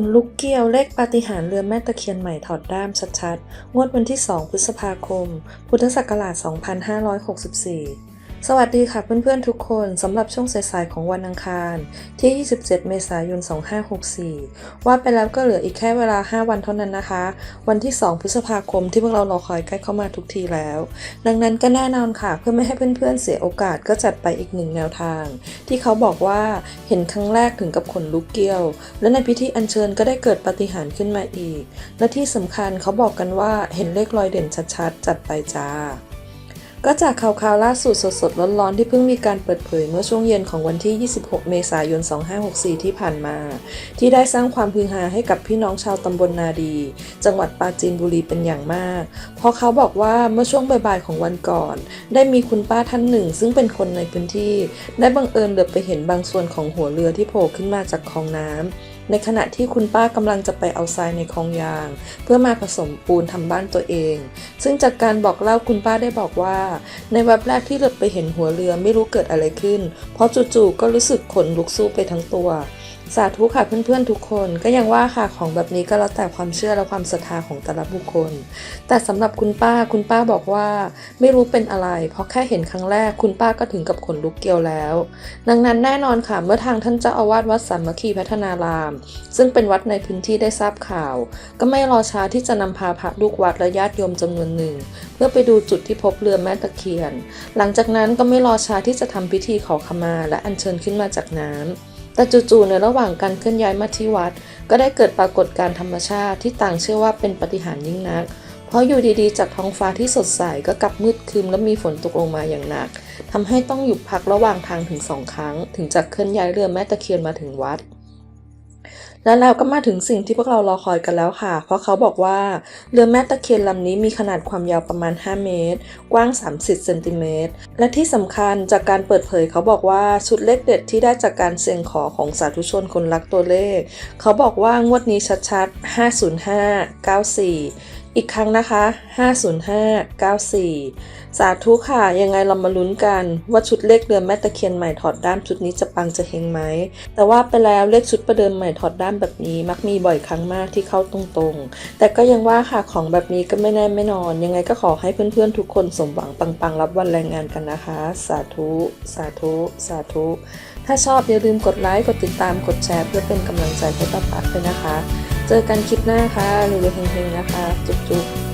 นลุกเกี้ยวเลขปาฏิหาริย์เรือแม่ตะเคียนใหม่ถอดด้ามชัดๆ งวดวันที่ 2 พฤษภาคม พุทธศักราช 2564 สวัสดีค่ะเพื่อนๆทุกคนสำหรับช่วงสายๆของวันอังคาร ที่ 27 เมษายน 2564 ว่าไปแล้วก็เหลืออีกแค่เวลา 5 วันเท่านั้นนะคะ วันที่ 2 พฤษภาคมที่พวกเรารอคอยใกล้เข้ามาทุกทีแล้ว ดังนั้นก็แน่นอนค่ะ เพื่อไม่ให้เพื่อนๆเสียโอกาสก็จัดไปอีกหนึ่งแนวทาง ที่เขาบอกว่าเห็นครั้งแรกถึงกับขนลุกเกี้ยว และในพิธีอัญเชิญก็ได้เกิดปาฏิหาริย์ขึ้นมาอีก และที่สำคัญเขาบอกกันว่าเห็นเลขรอยเด่นชัดๆ จัดไปจ้า ก็จากข่าวๆล่าสุดสดๆร้อนๆที่เพิ่งมีการเปิดเผยเมื่อช่วงเย็นของวันที่ 26 เมษายน 2564 ที่ผ่านมา ที่ได้สร้างความฮือฮาให้กับพี่น้องชาวตำบลนาดี จังหวัดปราจีนบุรีเป็นอย่างมาก เพราะเขาบอกว่าเมื่อช่วงบ่ายๆของวันก่อน ได้มีคุณป้าท่านหนึ่ง ซึ่งเป็นคนในพื้นที่ ได้บังเอิญเหลือบไปเห็นบางส่วนของหัวเรือที่โผล่ขึ้นมาจากคลองน้ำ ในขณะที่คุณป้ากำลังจะไปเอาทรายในคลองยาง เพื่อมาผสมปูนทำบ้านตัวเอง ซึ่งจากการบอกเล่าคุณป้าได้บอกว่า ในแวบแรกที่เหลือไปเห็นหัวเรือไม่รู้เกิดอะไรขึ้น เพราะจู่ๆก็รู้สึกขนลุกสู้ไปทั้งตัว สาธุค่ะเพื่อนๆทุกคนก็ยังว่าค่ะของแบบนี้ก็แล้วแต่ความเชื่อและความศรัทธาของแต่ละบุคคล แต่สำหรับคุณป้าคุณป้าบอกว่าไม่รู้เป็นอะไร เพราะแค่เห็นครั้งแรกคุณป้าก็ถึงกับขนลุกเกลียวแล้ว ดังนั้นแน่นอนค่ะเมื่อทางท่านเจ้าอาวาสวัดสามัคคีพัฒนาราม ซึ่งเป็นวัดในพื้นที่ได้ทราบข่าว ก็ไม่รอช้าที่จะนำพาพระลูกวัดและญาติโยมจำนวนหนึ่ง เพื่อไปดูจุดที่พบเรือแม่ตะเคียน หลังจากนั้นก็ไม่รอช้าที่จะทำพิธีขอขมาและอัญเชิญขึ้นมาจากน้ำ แต่จู่ๆในระหว่างการเคลื่อนย้ายมาที่วัด ก็ได้เกิดปรากฏการธรรมชาติที่ต่างเชื่อว่าเป็นปฏิหารยิ่งนัก เพราะอยู่ดีๆ จากท้องฟ้าที่สดใสก็กลับมืดคืมและมีฝนตกลงมาอย่างหนักทำให้ต้องหยุดพักระหว่างทางถึงสองครั้ง ถึงจะเคลื่อนย้ายเรือแม่ตะเคียนมาถึงวัด และแล้วก็มาถึงสิ่งที่พวกเรารอคอยกันแล้วค่ะ เพราะเขาบอกว่าเรือแม่ตะเคียนลำนี้มีขนาดความยาวประมาณ 5 เมตร กว้าง 30 เซนติเมตร และที่สำคัญจากการเปิดเผยเขาบอกว่าชุดเลขเด็ดที่ได้จากการเสี่ยงขอของสาธุชนคนรักตัวเลข เขาบอกว่างวดนี้ชัดๆ 505 94 อีกครั้งนะคะ 505 94 สาธุค่ะ ยังไงเรามาลุ้นกัน ว่าชุดเลขเรือแม่ตะเคียนใหม่ถอดด้ามชุดนี้จะปังจะเฮงไหม แต่ว่าไปแล้วเลขชุดประเดิมใหม่ถอดด้ามแบบนี้ มักมีบ่อยครั้งมากที่เข้าตรงๆ แต่ก็ยังว่าค่ะของแบบนี้ก็ไม่แน่ไม่นอน ยังไงก็ขอให้เพื่อนๆทุกคนสมหวังปังๆ รับวันแรงงานกันนะคะ สาธุ สาธุ สาธุ ถ้าชอบอย่าลืมกดไลค์ กดติดตาม กดแชร์ เพื่อเป็นกำลังใจให้ป้าปัดด้วยนะคะ เจอกันคลิปหน้าค่ะรวยๆเฮงๆนะคะ จุ๊บๆ